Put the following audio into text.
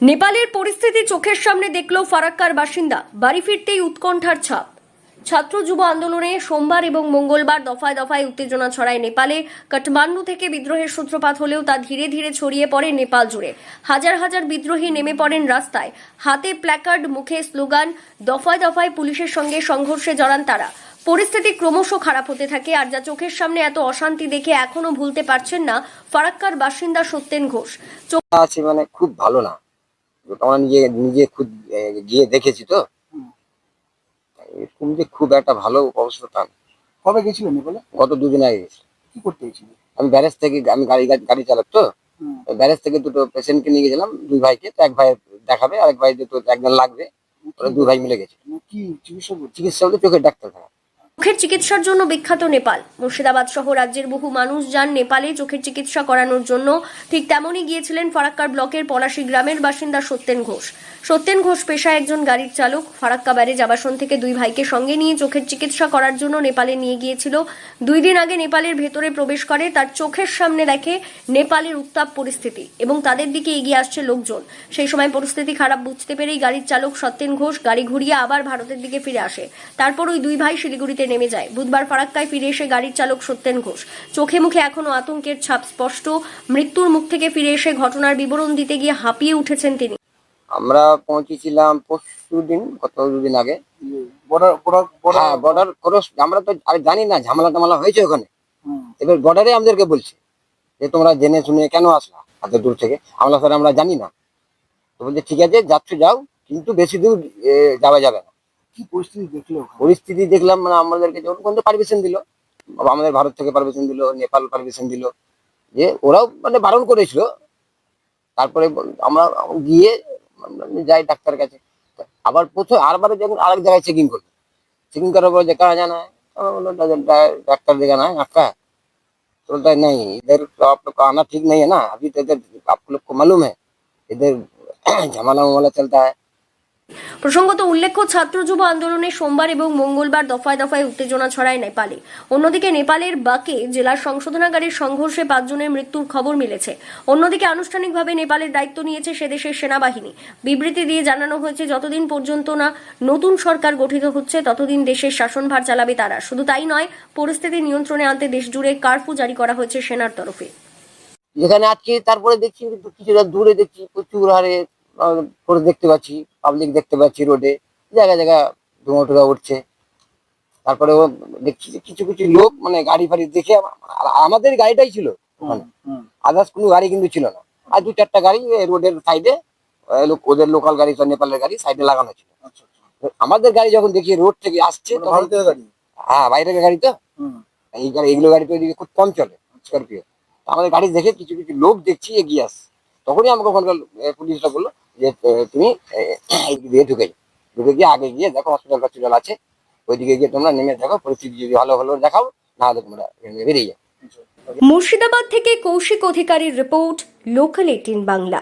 নেপালের পরিস্থিতি চোখের সামনে দেখল ফারাক্কার বাসিন্দা। বাড়ি ফিরতেই উৎকণ্ঠার ছাপ। ছাত্র যুব আন্দোলনে সোমবার এবং মঙ্গলবার দফায় দফায় উত্তেজনা ছড়ায় নেপালে। কাঠমান্ডু থেকে বিদ্রোহের সূত্রপাত হলেও তা ধীরে ধীরে ছড়িয়ে পড়ে নেপাল জুড়ে। হাজার হাজার বিদ্রোহী নেমে পড়েন রাস্তায়। হাতে প্ল্যাকার্ড মুখে স্লোগান দফায় দফায় পুলিশের সঙ্গে সংঘর্ষে জড়ান তারা। পরিস্থিতি ক্রমশ খারাপ হতে থাকে আর যা চোখের সামনে এত অশান্তি দেখে এখনও ভুলতে পারছেন না ফারাক্কার বাসিন্দা সত্যেন ঘোষ। চোখ আছে মানে খুব ভালো না। আমরা নিজে নিজে খুব গিয়ে দেখেছি তো। এরকম যে খুব একটা ভালো অবস্থা তা কবে গেছিলেন নেপালে? গত দুদিন আগে গেছি। কি করতে গেছিলেন আমি ব্যারেজ থেকে আমি গাড়ি গাড়ি- চালক তো। ব্যারেজ থেকে দুটো পেশেন্টকে নিয়ে গেছিলাম দুই ভাইকে। তো এক ভাই দেখাবে আরেক ভাই দুটো একজন লাগবে। ওরা দুই ভাই মিলে গেছে। মানে কি চিকিৎসা চিকিৎসা চোখের ডাক্তার। থাকা চোখের চিকিৎসার জন্য বিখ্যাত নেপাল। মুর্শিদাবাদ সহ রাজ্যের বহু মানুষ যান নেপালে চোখের চিকিৎসা করানোর জন্য। ঠিক তেমনই গিয়েছিলেন ফারাক্কার ব্লকের পলাশি গ্রামের বাসিন্দা সত্যেন ঘোষ। সত্যেন ঘোষ পেশায় একজন গাড়ির চালক। ফারাক্কা ব্যারেজ আবাসন থেকে দুই ভাইকে সঙ্গে নিয়ে চোখের চিকিৎসা করার জন্য নেপালে নিয়ে গিয়েছিল। দুই দিন আগে নেপালের ভেতরে প্রবেশ করে, তার চোখের সামনে দেখে নেপালের উত্তাপ পরিস্থিতি এবং তাদের দিকে এগিয়ে আসছে লোকজন। সেই সময় পরিস্থিতি খারাপ বুঝতে পেরেই গাড়ির চালক সত্যেন ঘোষ গাড়ি ঘুরিয়ে আবার ভারতের দিকে ফিরে আসে। তারপর ওই দুই ভাই শিলিগুড়িতে নেমে যায়। বুধবার ফারাক্কায় ফিরে এসে গাড়ির চালক সত্যেন ঘোষ। চোখে মুখে এখনও আতঙ্কের ছাপ স্পষ্ট। মৃত্যুর মুখ থেকে ফিরে এসে ঘটনার বিবরণ দিতে গিয়ে হাঁপিয়ে উঠেছেন তিনি। আমরা পৌঁছেছিলাম পরশু দিন গত দুদিন আগে। বর্ডার হ্যাঁ ক্রস আমরা তো আরে জানি না ঝামেলা টামেলা হয়েছে ওখানে। এবার বর্ডারে আমাদেরকে বলছে যে তোমরা জেনে শুনে কেন আসলা এত দূর থেকে? আমরা স্যার আমরা জানি না। তো বলছে ঠিক আছে যাচ্ছ যাও। কিন্তু বেশি দূর যাওয়া যাবে না। কি পরিস্থিতি দেখলে ওখানে পরিস্থিতি দেখলাম মানে আমাদেরকে যখন পর্যন্ত পারমিশন দিল আমাদের ভারত থেকে পারমিশন দিল নেপাল পারমিশন দিল যে ওরাও মানে বারণ করেছিল তারপরে বল- আমরা গিয়ে আমরা যাই ডাক্তার কাছে আবার প্রথম আরবারে যখন আরেক জায়গায় চেকিং করলো চেকিং করার পর যে কারা জানা है আমরা বললাম, "डा- डा- डॉक्टर दिखाना है आपका तो बोलता है नहीं इधर तो आप लोग का आना ठीक नहीं है ना अभी तो इधर आप लोग को मालूम है इधर झमाला वमाला चलता है প্রসঙ্গত উল্লেখ্য, ছাত্র যুব আন্দোলনে সোমবার এবং মঙ্গলবার দফায় দফায় উত্তেজনা ছড়ায় নেপালে। অন্যদিকে নেপালের বাকে জেলার সংশোধনাগারের সংঘর্ষে পাঁচজনের মৃত্যুর খবর মিলেছে। অন্যদিকে আনুষ্ঠানিকভাবে নেপালের দায়িত্ব নিয়েছে সে দেশের সেনাবাহিনী। বিবৃতি দিয়ে জানানো হয়েছে, যতদিন পর্যন্ত না নতুন সরকার গঠিত হচ্ছে, ততদিন দেশের শাসনভার চালাবে তারা। শুধু তাই নয়, পরিস্থিতি নিয়ন্ত্রণে আনতে দেশ জুড়ে কার্ফু জারি করা হয়েছে সেনার তরফে। যেখানে আজকে তারপরে দেখছি কিছুটা দূরে দেখছি, প্রচুর হারে দেখতে পাচ্ছি। পাবলিক দেখতে পাচ্ছি রোডে জায়গা জায়গা ধোঁয়া টোয়া উঠছে। তারপরে ও দেখছি যে কিছু কিছু লোক মানে গাড়ি ফাড়ি দেখে আমাদের গাড়িটাই ছিল। আদার্স কোনো গাড়ি কিন্তু ছিল না। আর দু চারটা গাড়ি রোডের সাইডে ওদের লোকাল গাড়ি নেপালের গাড়ি সাইডে লাগানো ছিল। আচ্ছা আচ্ছা। আমাদের গাড়ি যখন দেখি রোড থেকে আসছে মানে তখন ভারতীয় গাড়ি? হ্যাঁ বাইরের গাড়ি তো। এই গাড়ি এগুলো গাড়ি তো এদিকে খুব কম চলে স্করপিও আমাদের গাড়ি দেখে কিছু কিছু লোক দেখছি এগিয়ে আসছে। তখনই আমাকে ওখানকার এ, পুলিশরা বলল যে তুমি দিয়ে ঢুকে যাও। ঢুকে গিয়ে আগে গিয়ে দেখো হসপিটাল হসপিটাল আছে ওইদিকে গিয়ে তোমরা নেমে দেখো, পরিস্থিতি যদি ভালো ভালো দেখাও, না হলে তোমরা বেরিয়ে যাও। মুর্শিদাবাদ থেকে কৌশিক অধিকারীর রিপোর্ট লোকাল এইটিন বাংলা